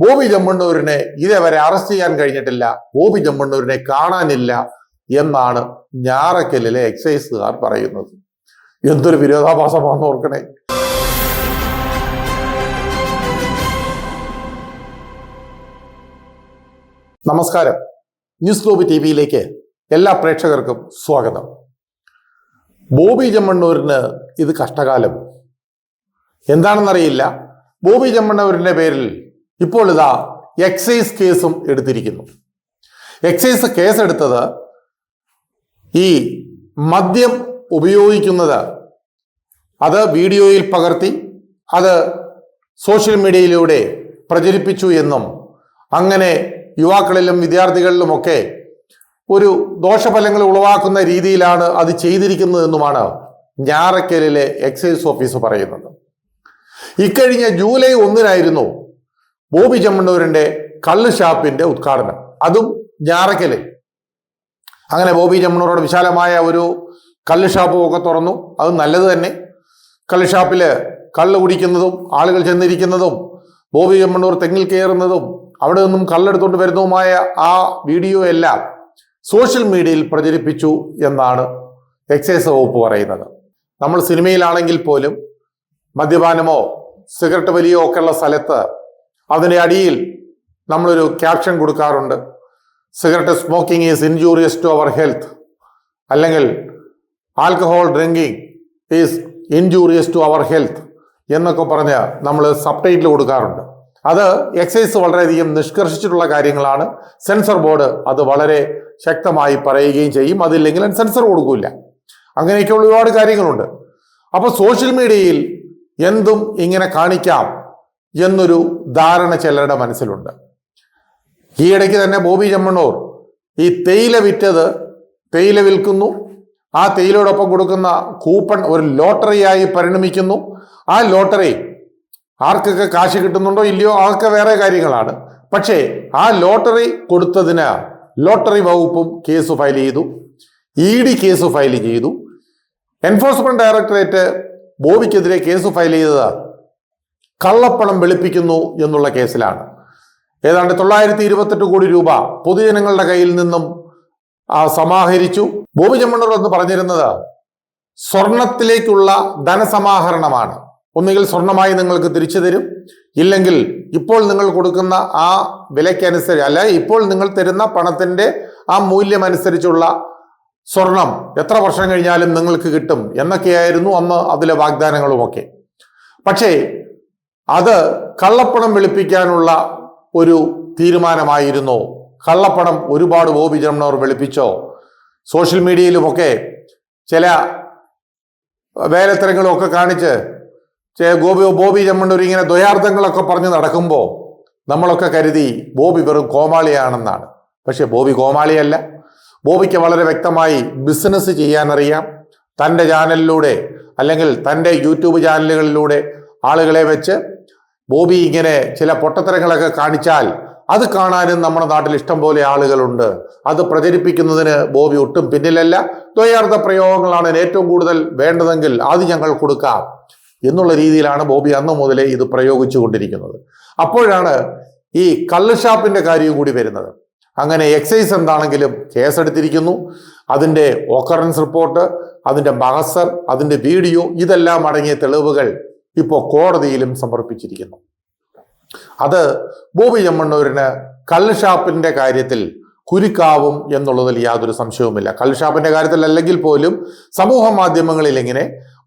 ബോബി ചെമ്മണ്ണൂരിനെ ഇതേവരെ അറസ്റ്റ് ചെയ്യാൻ കഴിഞ്ഞിട്ടില്ല. ബോബി ചെമ്മണ്ണൂരിനെ കാണാനില്ല എന്നാണ് ഞാറക്കലിലെ എക്സൈസുകാർ പറയുന്നത്. എന്തൊരു വിരോധാഭാസമാണെന്ന് ഓർക്കണേ. നമസ്കാരം. ന്യൂസ് ഗ്ലോബ് ടി വിയിലേക്ക് എല്ലാ പ്രേക്ഷകർക്കും സ്വാഗതം. ബോബി ചെമ്മണ്ണൂരിന് ഇത് കഷ്ടകാലം. എന്താണെന്നറിയില്ല. ബോബി ചെമ്മണ്ണൂരിന്റെ പേരിൽ ഇപ്പോൾ ഇതാ എക്സൈസ് കേസും എടുത്തിരിക്കുന്നു. എക്സൈസ് കേസ് എടുത്തത് ഈ മദ്യം ഉപയോഗിക്കുന്നത് അത് വീഡിയോയിൽ പകർത്തി അത് സോഷ്യൽ മീഡിയയിലൂടെ പ്രചരിപ്പിച്ചു എന്നും അങ്ങനെ യുവാക്കളിലും വിദ്യാർത്ഥികളിലുമൊക്കെ ഒരു ദോഷഫലങ്ങൾ ഉളവാക്കുന്ന രീതിയിലാണ് അത് ചെയ്തിരിക്കുന്നതെന്നുമാണ് ഞാറക്കലിലെ എക്സൈസ് ഓഫീസ് പറയുന്നത്. ഇക്കഴിഞ്ഞ ജൂലൈ ഒന്നിനായിരുന്നു ബോബി ചെമ്മണ്ണൂരിന്റെ കള്ള് ഷാപ്പിന്റെ ഉദ്ഘാടനം. അതും ഞാറയ്ക്കൽ അങ്ങനെ ബോബി ചെമ്മണ്ണൂരോട് വിശാലമായ ഒരു കള്ള് ഷാപ്പും ഒക്കെ തുറന്നു. അത് നല്ലത് തന്നെ. കള്ള് ഷാപ്പിൽ കള്ള് കുടിക്കുന്നതും ആളുകൾ ചെന്നിരിക്കുന്നതും ബോബി ചെമ്മണ്ണൂർ തെങ്ങിൽ കയറുന്നതും അവിടെ നിന്നും കള്ളെടുത്തുകൊണ്ട് വരുന്നതുമായ ആ വീഡിയോ എല്ലാം സോഷ്യൽ മീഡിയയിൽ പ്രചരിപ്പിച്ചു എന്നാണ് എക്സൈസ് വകുപ്പ് പറയുന്നത്. നമ്മൾ സിനിമയിലാണെങ്കിൽ പോലും മദ്യപാനമോ സിഗരറ്റ് വലിയോ ഒക്കെയുള്ള സ്ഥലത്ത് അതിന്റെ അടിയിൽ നമ്മളൊരു ക്യാപ്ഷൻ കൊടുക്കാറുണ്ട്. Cigarette smoking is injurious to your health അല്ലെങ്കിൽ alcohol drinking is injurious to your health എന്നൊക്കെ പറഞ്ഞ് നമ്മൾ സബ് ടൈറ്റിൽ കൊടുക്കാറുണ്ട്. അത് എക്സൈസ് വളരെയധികം നിഷ്കർഷിച്ചിട്ടുള്ള കാര്യങ്ങളാണ്. സെൻസർ ബോർഡ് അത് വളരെ ശക്തമായി പറയുകയും ചെയ്യും. അതില്ലെങ്കിൽ സെൻസർ കൊടുക്കില്ല. അങ്ങനെയൊക്കെയുള്ള ഒരുപാട് കാര്യങ്ങളുണ്ട്. അപ്പോൾ സോഷ്യൽ മീഡിയയിൽ എന്തും ഇങ്ങനെ കാണിക്കാം. എന്നൊരു ധാരണ ചിലരുടെ മനസ്സിലുണ്ട്. ഈയിടയ്ക്ക് തന്നെ ബോബി ചെമ്മണ്ണൂർ ഈ തേയില വിറ്റത് തേയില വിൽക്കുന്നു. ആ തേയിലയോടൊപ്പം കൊടുക്കുന്ന കൂപ്പൺ ഒരു ലോട്ടറിയായി പരിണമിക്കുന്നു. ആ ലോട്ടറി ആർക്കൊക്കെ കാശ് കിട്ടുന്നുണ്ടോ ഇല്ലയോ അതൊക്കെ വേറെ കാര്യങ്ങളാണ്. പക്ഷേ ആ ലോട്ടറി കൊടുത്തതിന് ലോട്ടറി വകുപ്പും കേസ് ഫയൽ ചെയ്തു. ഇ ഡി കേസ് ഫയൽ ചെയ്തു. എൻഫോഴ്സ്മെന്റ് ഡയറക്ടറേറ്റ് ബോബിക്കെതിരെ കേസ് ഫയൽ ചെയ്തത് കള്ളപ്പണം വെളുപ്പിക്കുന്നു എന്നുള്ള കേസിലാണ്. ഏതാണ്ട് തൊള്ളായിരത്തി ഇരുപത്തെട്ട് കോടി രൂപ പൊതുജനങ്ങളുടെ കയ്യിൽ നിന്നും സമാഹരിച്ചു. ബോബി ചെമ്മണ്ണൂർ എന്ന് പറഞ്ഞിരുന്നത് സ്വർണത്തിലേക്കുള്ള ധനസമാഹരണമാണ്. ഒന്നുകിൽ സ്വർണമായി നിങ്ങൾക്ക് തിരിച്ചു തരും ഇല്ലെങ്കിൽ ഇപ്പോൾ നിങ്ങൾ കൊടുക്കുന്ന ആ വിലയ്ക്കനുസരിച്ച് അല്ല ഇപ്പോൾ നിങ്ങൾ തരുന്ന പണത്തിന്റെ ആ മൂല്യം അനുസരിച്ചുള്ള സ്വർണം എത്ര വർഷം കഴിഞ്ഞാലും നിങ്ങൾക്ക് കിട്ടും എന്നൊക്കെയായിരുന്നു അന്ന് അതിലെ വാഗ്ദാനങ്ങളുമൊക്കെ. പക്ഷേ അത് കള്ളപ്പണം വെളുപ്പിക്കാനുള്ള ഒരു തീരുമാനമായിരുന്നു. കള്ളപ്പണം ഒരുപാട് ബോബി ജമ്മണോർ വെളുപ്പിച്ചോ? സോഷ്യൽ മീഡിയയിലുമൊക്കെ ചില വേലത്തരങ്ങളൊക്കെ കാണിച്ച് ഗോപി ബോബി ജമ്മണ്ടൂർ ഇങ്ങനെ ദ്വയാർത്ഥങ്ങളൊക്കെ പറഞ്ഞ് നടക്കുമ്പോൾ നമ്മളൊക്കെ കരുതി ബോബി വെറും കോമാളിയാണെന്നാണ്. പക്ഷെ ബോബി കോമാളിയല്ല. ബോബിക്ക് വളരെ വ്യക്തമായി ബിസിനസ് ചെയ്യാനറിയാം. തന്റെ ചാനലിലൂടെ അല്ലെങ്കിൽ തന്റെ യൂട്യൂബ് ചാനലുകളിലൂടെ ആളുകളെ വെച്ച് ബോബി ഇങ്ങനെ ചില പൊട്ടത്തരങ്ങളൊക്കെ കാണിച്ചാൽ അത് കാണാനും നമ്മുടെ നാട്ടിൽ ഇഷ്ടം പോലെ ആളുകളുണ്ട്. അത് പ്രചരിപ്പിക്കുന്നതിന് ബോബി ഒട്ടും പിന്നിലല്ല. ദ്വയാർത്ഥ പ്രയോഗങ്ങളാണ് ഏറ്റവും കൂടുതൽ വേണ്ടതെങ്കിൽ അത് ഞങ്ങൾ കൊടുക്കാം എന്നുള്ള രീതിയിലാണ് ബോബി അന്ന് മുതലേ ഇത് പ്രയോഗിച്ചു കൊണ്ടിരിക്കുന്നത്. അപ്പോഴാണ് ഈ കള്ള് ഷാപ്പിന്റെ കാര്യം കൂടി വരുന്നത്. അങ്ങനെ എക്സൈസ് എന്താണെങ്കിലും കേസെടുത്തിരിക്കുന്നു. അതിന്റെ ഓക്കറൻസ് റിപ്പോർട്ട് അതിന്റെ ബഹസർ അതിന്റെ വീഡിയോ ഇതെല്ലാം അടങ്ങിയ തെളിവുകൾ ഇപ്പോൾ കോടതിയിലും സമർപ്പിച്ചിരിക്കുന്നു. അത് ബോബി ചെമ്മണ്ണൂരിന് കള്ളുഷാപ്പിന്റെ കാര്യത്തിൽ കുരുക്കാവും എന്നുള്ളതിൽ യാതൊരു സംശയവുമില്ല. കള്ളുഷാപ്പിന്റെ കാര്യത്തിൽ അല്ലെങ്കിൽ പോലും സമൂഹ മാധ്യമങ്ങളിൽ ഇങ്ങനെ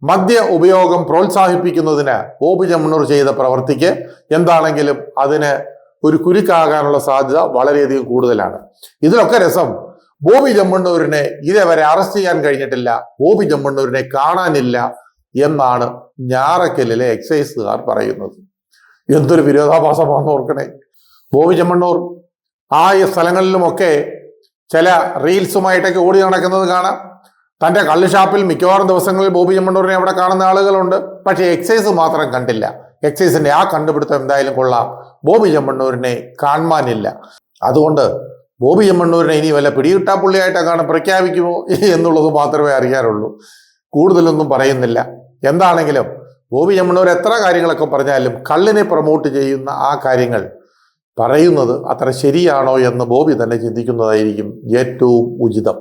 മദ്യ ഉപയോഗം പ്രോത്സാഹിപ്പിക്കുന്നതിന് ബോബി ചെമ്മണ്ണൂർ ചെയ്ത പ്രവർത്തിക്ക് എന്താണെങ്കിലും അതിന് ഒരു കുരുക്കാകാനുള്ള സാധ്യത വളരെയധികം കൂടുതലാണ്. ഇതിലൊക്കെ രസം ബോബി ചെമ്മണ്ണൂരിനെ ഇതേവരെ അറസ്റ്റ് ചെയ്യാൻ കഴിഞ്ഞിട്ടില്ല ബോബി ചെമ്മണ്ണൂരിനെ കാണാനില്ല എന്നാണ് ഞാറക്കല്ലിലെ എക്സൈസുകാർ പറയുന്നത്. എന്തൊരു വിരോധാഭാസമാണെന്ന് ഓർക്കണേ. ബോബി ചെമ്മണ്ണൂർ ആ സ്ഥലങ്ങളിലുമൊക്കെ ചില റീൽസുമായിട്ടൊക്കെ ഓടി നടക്കുന്നത് കാണാം. തന്റെ കള്ളുഷാപ്പിൽ മിക്കവാറും ദിവസങ്ങളിൽ ബോബി ചെമ്മണ്ണൂരിനെ അവിടെ കാണുന്ന ആളുകളുണ്ട്. പക്ഷേ എക്സൈസ് മാത്രം കണ്ടില്ല. എക്സൈസിന്റെ ആ കണ്ടുപിടുത്തം എന്തായാലും കൊള്ളാം. ബോബി ചെമ്മണ്ണൂരിനെ കാണാനില്ല അതുകൊണ്ട് ബോബി ചെമ്മണ്ണൂരിനെ ഇനി വല്ല പിടികിട്ടാ പുള്ളിയായിട്ടൊക്കെ പ്രഖ്യാപിക്കുമോ എന്നുള്ളത് മാത്രമേ അറിയാറുള്ളൂ. കൂടുതലൊന്നും പറയുന്നില്ല. എന്താണെങ്കിലും ബോബി ചെമ്മണ്ണൂർ എത്ര കാര്യങ്ങളൊക്കെ പറഞ്ഞാലും കള്ളിനെ പ്രൊമോട്ട് ചെയ്യുന്ന ആ കാര്യങ്ങൾ പറയുന്നത് അത്ര ശരിയാണോ എന്ന് ബോബി തന്നെ ചിന്തിക്കുന്നതായിരിക്കും ഏറ്റവും ഉചിതം.